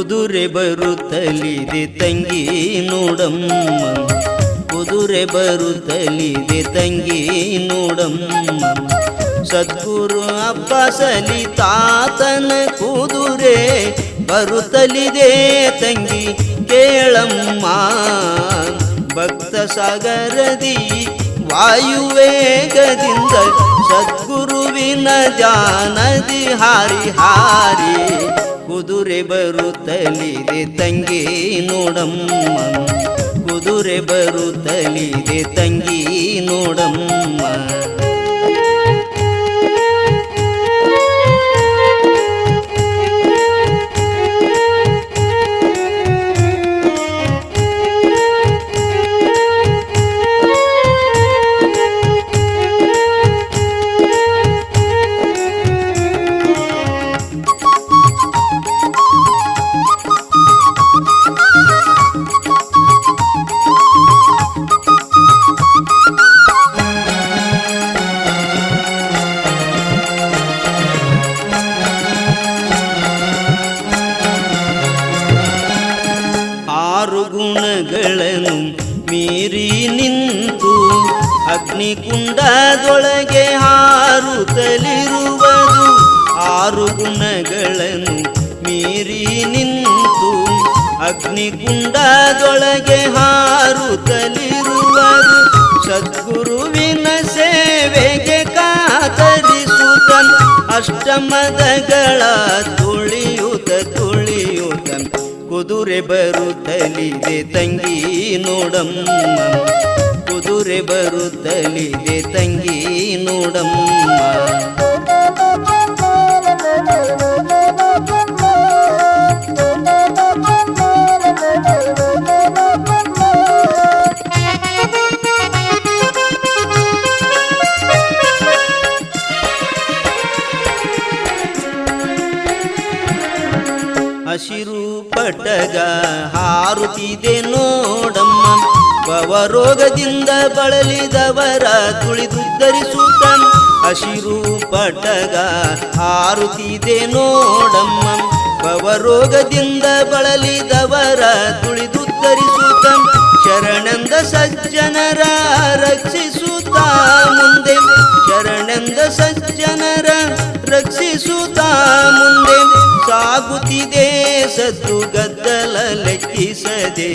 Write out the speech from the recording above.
ಕುದುರೆ ಬರುತ್ತಲಿದೆ ತಂಗಿ ನೋಡಮ್ಮ. ಕುದುರೆ ಬರುತ್ತಲಿದೆ ತಂಗಿ ನೋಡಮ್ಮ. ಸದ್ಗುರು ಅಬ್ಬಸಲಿ ತಾತನ ಕುದುರೆ ಬರುತ್ತಲಿದೆ ತಂಗಿ ಕೇಳಮ್ಮ. ಭಕ್ತ ಸಾಗರದಿ ವಾಯುವೇಗದಿಂದ ಸದ್ಗುರುವಿನ ಜಾನದಿ ಹಾರಿ ಹಾರಿ. ಕುದುರೆ ಬರುತ್ತಲಿದೆ ತಂಗಿ ನೋಡಮ್ಮ ಕುದುರೆ ಬರುತ್ತಲಿದೆ ತಂಗಿ ನೋಡಮ್ಮ. ಮೀರಿ ನಿಂತು ಅಗ್ನಿಕುಂಡದೊಳಗೆ ಹಾರುತ್ತಲಿರುವುದು ಆರು ಗುಣಗಳನ್ನು ಮೀರಿ ನಿಂತು ಅಗ್ನಿಕುಂಡದೊಳಗೆ ಹಾರುತ್ತಲಿರುವರು ಸದ್ಗುರುವಿನ ಸೇವೆಗೆ ಕಾತರಿಸುತ್ತ ಅಷ್ಟಮದಗಳ ಕುದುರೆ ಬರುತ್ತಲಿದೆ ತಂಗಿ ನೋಡಮ್ಮ. ಕುದುರೆ ಬರುತ್ತಲಿದೆ ತಂಗಿ ನೋಡಮ್ಮ. ಹಸಿರು ಪಟಗ ಹಾರುತ್ತಿದೆ ನೋಡಮ್ಮ. ಭವರೋಗದಿಂದ ಬಳಲಿದವರ ತುಳಿದುದ್ದರಿಸುತ್ತ ಹಸಿರು ಪಟಗ ಹಾರುತ್ತಿದೆ ನೋಡಮ್ಮ. ಭವರೋಗದಿಂದ ಬಳಲಿದವರ ತುಳಿದುದ್ದರಿಸುತ್ತ ಶರಣಂದ ಸಜ್ಜನರ ರಕ್ಷಿಸುತ್ತ ಮುಂದೆ. ಶರಣಂದ ಸಜ್ಜನರ ರಕ್ಷಿಸುತ್ತ ಮುಂದೆ. ಸದ್ದು ಗದ್ದಲ ಲೆಕ್ಕಿಸದೆ